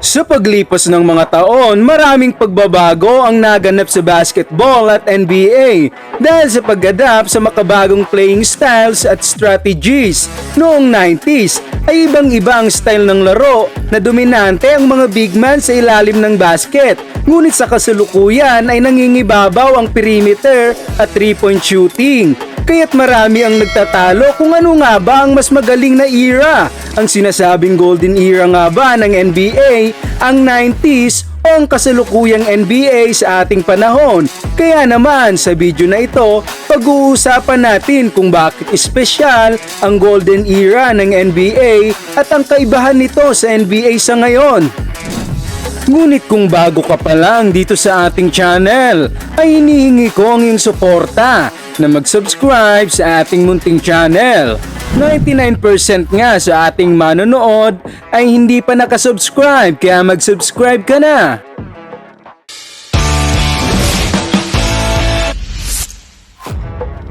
Sa paglipas ng mga taon, maraming pagbabago ang naganap sa basketball at NBA dahil sa pag-adapt sa makabagong playing styles at strategies. Noong 90s ay ibang-iba ang style ng laro na dominante ang mga big man sa ilalim ng basket. Ngunit sa kasalukuyan ay nangingibabaw ang perimeter at 3-point shooting. Kaya't marami ang nagtatalo kung ano nga ba ang mas magaling na era. Ang sinasabing golden era nga ba ng NBA, ang 90s o ang kasalukuyang NBA sa ating panahon. Kaya naman sa video na ito, pag-uusapan natin kung bakit espesyal ang golden era ng NBA at ang kaibahan nito sa NBA sa ngayon. Ngunit kung bago ka pa lang dito sa ating channel, ay hinihingi ko ang iyong suporta na mag-subscribe sa ating munting channel. 99% nga sa ating manonood ay hindi pa nakasubscribe kaya mag-subscribe ka na.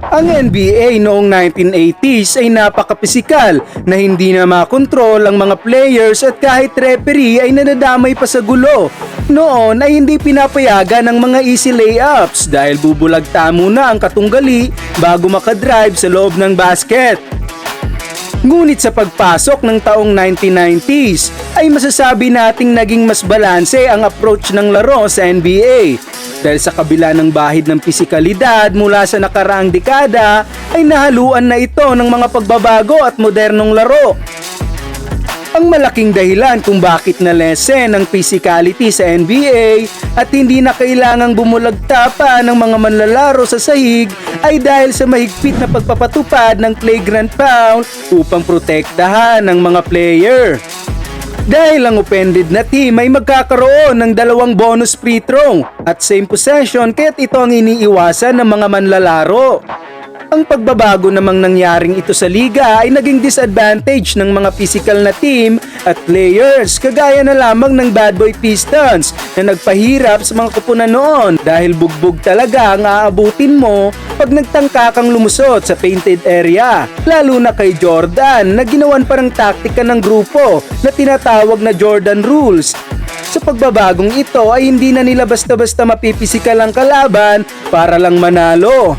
Ang NBA noong 1980s ay napakapisikal na hindi na makontrol ang mga players at kahit referee ay nadadamay pa sa gulo. Noon ay hindi pinapayagan ang mga easy layups dahil bubulagta muna ang katunggali bago makadrive sa loob ng basket. Ngunit sa pagpasok ng taong 1990s ay masasabi nating naging mas balanse ang approach ng laro sa NBA. Dahil sa kabila ng bahid ng pisikalidad mula sa nakaraang dekada ay nahaluan na ito ng mga pagbabago at modernong laro. Ang malaking dahilan kung bakit na lesen ang physicality sa NBA at hindi na kailangang bumulagta pa ng mga manlalaro sa sahig ay dahil sa mahigpit na pagpapatupad ng flagrant foul upang protektahan ng mga player. Dahil ang offended na team ay magkakaroon ng dalawang bonus free throw at same possession kaya't ito ang iniiwasan ng mga manlalaro. Ang pagbabago namang nangyaring ito sa liga ay naging disadvantage ng mga physical na team at players kagaya na lamang ng Bad Boy Pistons na nagpahirap sa mga kupunan noon dahil bugbog talaga ang aabutin mo pag nagtangka kang lumusot sa painted area. Lalo na kay Jordan na ginawan parang taktika ng grupo na tinatawag na Jordan Rules sa pagbabagong ito ay hindi na nila basta-basta mapipisikal ang kalaban para lang manalo.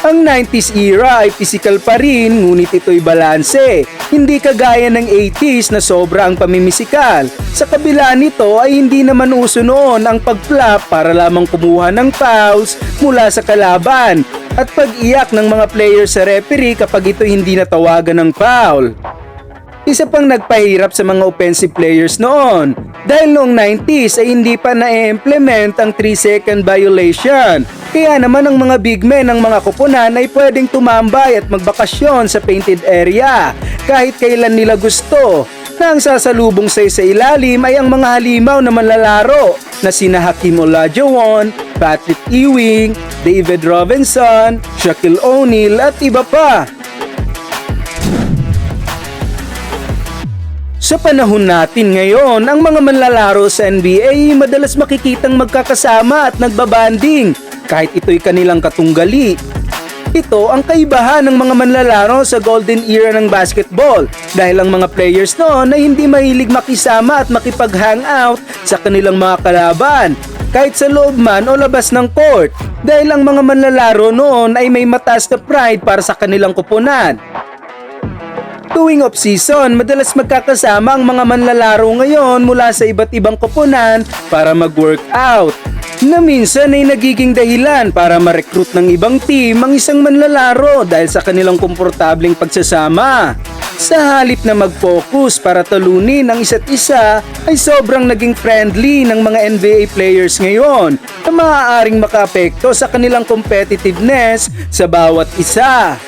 Ang 90s era ay physical pa rin ngunit ito'y balanse. Hindi kagaya ng 80s na sobra ang pamimisikal. Sa kabila nito ay hindi naman uso noon ang pagflap para lamang kumuha ng fouls mula sa kalaban at pag-iyak ng mga players sa referee kapag ito hindi natawagan ng foul. Isa pang nagpahirap sa mga offensive players noon dahil noong 90s ay hindi pa na-implement ang 3 second violation. Kaya naman ang mga big men ng mga kupunan ay pwedeng tumambay at magbakasyon sa painted area kahit kailan nila gusto na ang sasalubong sa sa ilalim ay ang mga halimaw na manlalaro na sina Hakim Olajuwon, Patrick Ewing, David Robinson, Shaquille O'Neal at iba pa. Sa panahon natin ngayon, ang mga manlalaro sa NBA madalas makikitang magkakasama at nagbabanding kahit ito'y kanilang katunggali. Ito ang kaibahan ng mga manlalaro sa golden era ng basketball dahil ang mga players noon ay hindi mahilig makisama at makipag-hangout sa kanilang mga kalaban kahit sa loob man o labas ng court dahil ang mga manlalaro noon ay may mataas na pride para sa kanilang kupunan. Tuwing off-season, madalas magkakasama ang mga manlalaro ngayon mula sa iba't ibang koponan para mag-workout. Na minsan ay nagiging dahilan para ma-recruit ng ibang team ang isang manlalaro dahil sa kanilang komportableng pagsasama. Sa halip na mag-focus para talunin ang isa't isa ay sobrang naging friendly ng mga NBA players ngayon na maaaring makaapekto sa kanilang competitiveness sa bawat isa.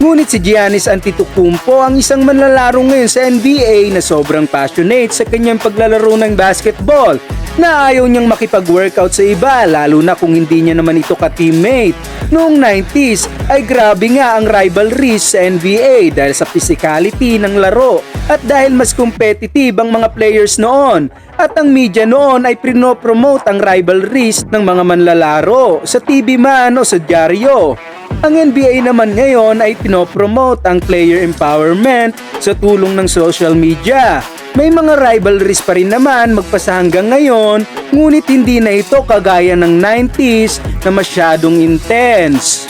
Ngunit si Giannis Antetokounmpo ang isang manlalaro ngayon sa NBA na sobrang passionate sa kanyang paglalaro ng basketball na ayaw niyang makipag-workout sa iba lalo na kung hindi niya naman ito ka-teammate. Noong 90s ay grabe nga ang rivalries sa NBA dahil sa physicality ng laro at dahil mas competitive ang mga players noon at ang media noon ay prinopromote ang rivalries ng mga manlalaro sa TV man o sa dyaryo. Ang NBA naman ngayon ay pinopromote ang player empowerment sa tulong ng social media. May mga rivalries pa rin naman magpasa hanggang ngayon, ngunit hindi na ito kagaya ng 90s na masyadong intense.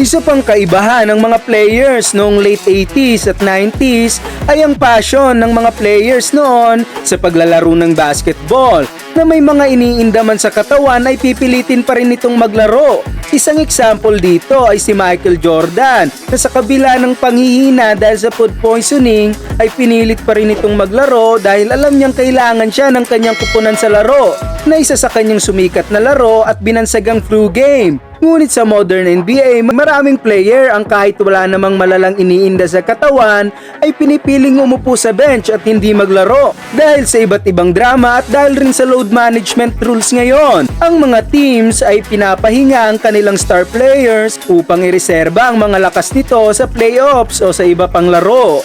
Isa pang kaibahan ng mga players noong late 80s at 90s ay ang passion ng mga players noon sa paglalaro ng basketball na may mga iniindaman sa katawan ay pipilitin pa rin itong maglaro. Isang example dito ay si Michael Jordan na sa kabila ng panghihina dahil sa food poisoning ay pinilit pa rin itong maglaro dahil alam niyang kailangan siya ng kanyang kupunan sa laro na isa sa kanyang sumikat na laro at binansagang flu game. Ngunit sa modern NBA, maraming player ang kahit wala namang malalang iniinda sa katawan ay pinipiling umupo sa bench at hindi maglaro dahil sa iba't ibang drama at dahil rin sa load management rules ngayon. Ang mga teams ay pinapahinga ang kanilang star players upang ireserba ang mga lakas nito sa playoffs o sa iba pang laro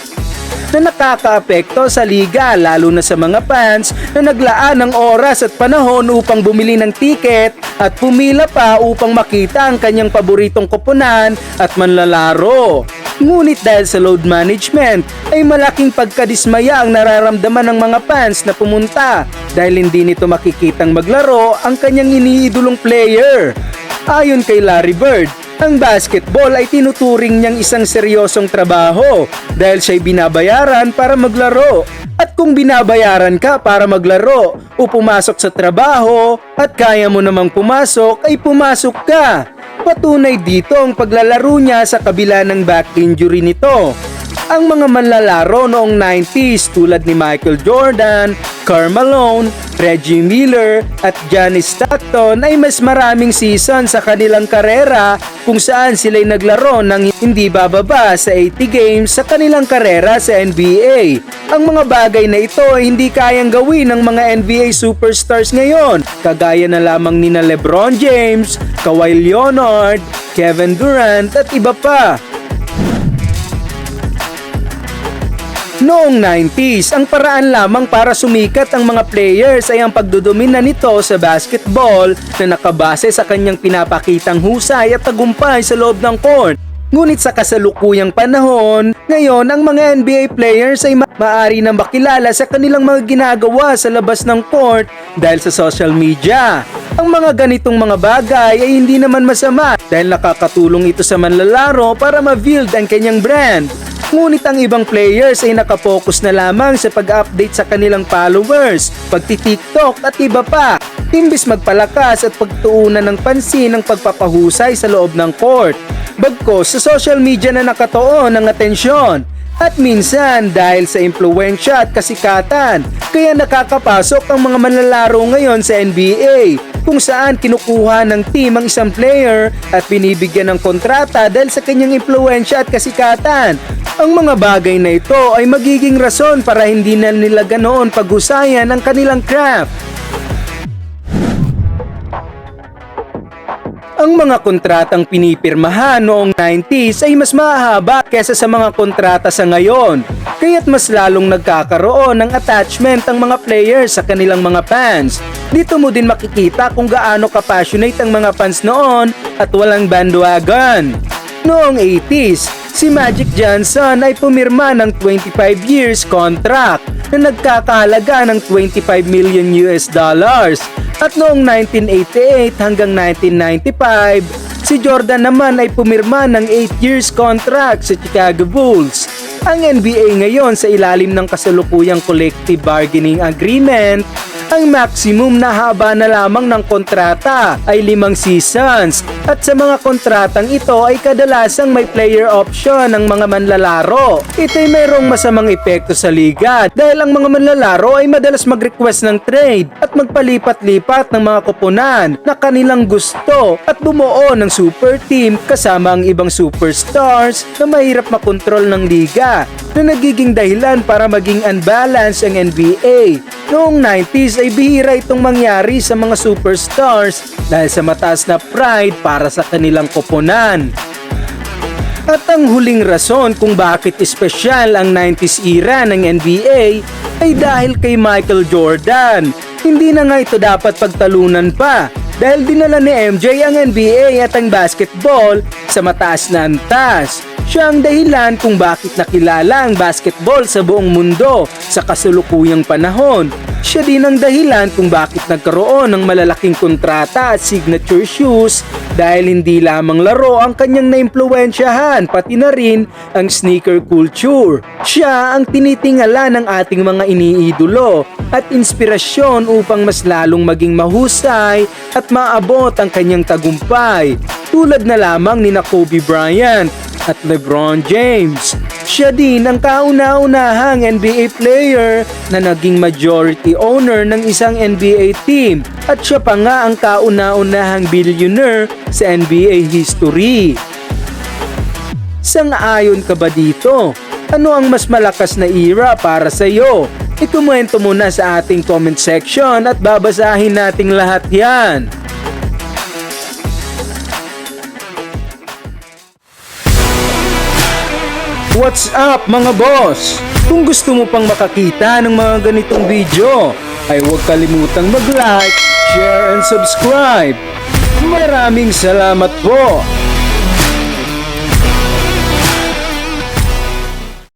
na nakakaapekto sa liga lalo na sa mga fans na naglaan ng oras at panahon upang bumili ng tiket at pumila pa upang makita ang kanyang paboritong koponan at manlalaro. Ngunit dahil sa load management ay malaking pagkadismaya ang nararamdaman ng mga fans na pumunta dahil hindi nito makikitang maglaro ang kanyang iniidolong player. Ayon kay Larry Bird, ang basketball ay tinuturing niyang isang seryosong trabaho dahil siya'y binabayaran para maglaro. At kung binabayaran ka para maglaro o pumasok sa trabaho at kaya mo namang pumasok ay pumasok ka. Patunay dito ang paglalaro niya sa kabila ng back injury nito. Ang mga manlalaro noong 90s tulad ni Michael Jordan, Karl Malone, Reggie Miller at Johnny Stockton ay mas maraming season sa kanilang karera kung saan sila'y naglaro ng hindi bababa sa 80 games sa kanilang karera sa NBA. Ang mga bagay na ito ay hindi kayang gawin ng mga NBA superstars ngayon, kagaya na lamang nina LeBron James, Kawhi Leonard, Kevin Durant at iba pa. Noong 90s, ang paraan lamang para sumikat ang mga players ay ang pagdodomina nito sa basketball na nakabase sa kanyang pinapakitang husay at tagumpay sa loob ng court. Ngunit sa kasalukuyang panahon, ngayon ang mga NBA players ay ma- maaari na makilala sa kanilang mga ginagawa sa labas ng court dahil sa social media. Ang mga ganitong mga bagay ay hindi naman masama dahil nakakatulong ito sa manlalaro para ma-build ang kanyang brand. Ngunit ang ibang players ay nakapokus na lamang sa pag-update sa kanilang followers, pagti-TikTok at iba pa. Imbis magpalakas at pagtuunan ng pansin ng pagpapahusay sa loob ng court. Bagkos sa social media na nakatoon ng atensyon. At minsan dahil sa impluensya at kasikatan, kaya nakakapasok ang mga manlalaro ngayon sa NBA kung saan kinukuha ng team ang isang player at binibigyan ng kontrata dahil sa kanyang impluensya at kasikatan. Ang mga bagay na ito ay magiging rason para hindi na nila ganoon paghusayan ang kanilang craft. Ang mga kontratang pinipirmahan noong 90s ay mas mahaba kesa sa mga kontrata sa ngayon. Kaya't mas lalong nagkakaroon ng attachment ang mga players sa kanilang mga fans. Dito mo din makikita kung gaano ka-passionate ang mga fans noon at walang bandwagon. Noong 80s, si Magic Johnson ay pumirma ng 25 years contract na nagkakahalaga ng 25 million US dollars. At noong 1988 hanggang 1995, si Jordan naman ay pumirma ng 8 years contract sa Chicago Bulls. Ang NBA ngayon sa ilalim ng kasalukuyang collective bargaining agreement ang maximum na haba na lamang ng kontrata ay limang seasons at sa mga kontratang ito ay kadalasang may player option ng mga manlalaro. Ito ay mayroong masamang epekto sa liga dahil ang mga manlalaro ay madalas mag-request ng trade at magpalipat-lipat ng mga koponan na kanilang gusto at bumuo ng super team kasama ang ibang superstars na mahirap makontrol ng liga na nagiging dahilan para maging unbalanced ang NBA. Noong 90s ay bihira itong mangyari sa mga superstars dahil sa mataas na pride para sa kanilang koponan. At ang huling rason kung bakit espesyal ang 90s era ng NBA ay dahil kay Michael Jordan. Hindi na nga ito dapat pagtalunan pa dahil dinala ni MJ ang NBA at ang basketball sa mataas na antas. Siya ang dahilan kung bakit nakilala ang basketball sa buong mundo sa kasulukuyang panahon. Siya din ang dahilan kung bakit nagkaroon ng malalaking kontrata at signature shoes dahil hindi lamang laro ang kanyang naimpluwensyahan pati na rin ang sneaker culture. Siya ang tinitingala ng ating mga iniidolo at inspirasyon upang mas lalong maging mahusay at maabot ang kanyang tagumpay tulad na lamang ni na Kobe Bryant at LeBron James. Siya din ang kauna-unahang NBA player na naging majority owner ng isang NBA team at siya pa nga ang kauna-unahang billionaire sa NBA history. Sang-ayon ka ba dito? Ano ang mas malakas na era para sa iyo? Ikomento mo na sa ating comment section at babasahin nating lahat yan. What's up mga boss? Kung gusto mo pang makakita ng mga ganitong video, ay huwag kalimutang mag-like, share and subscribe. Maraming salamat po!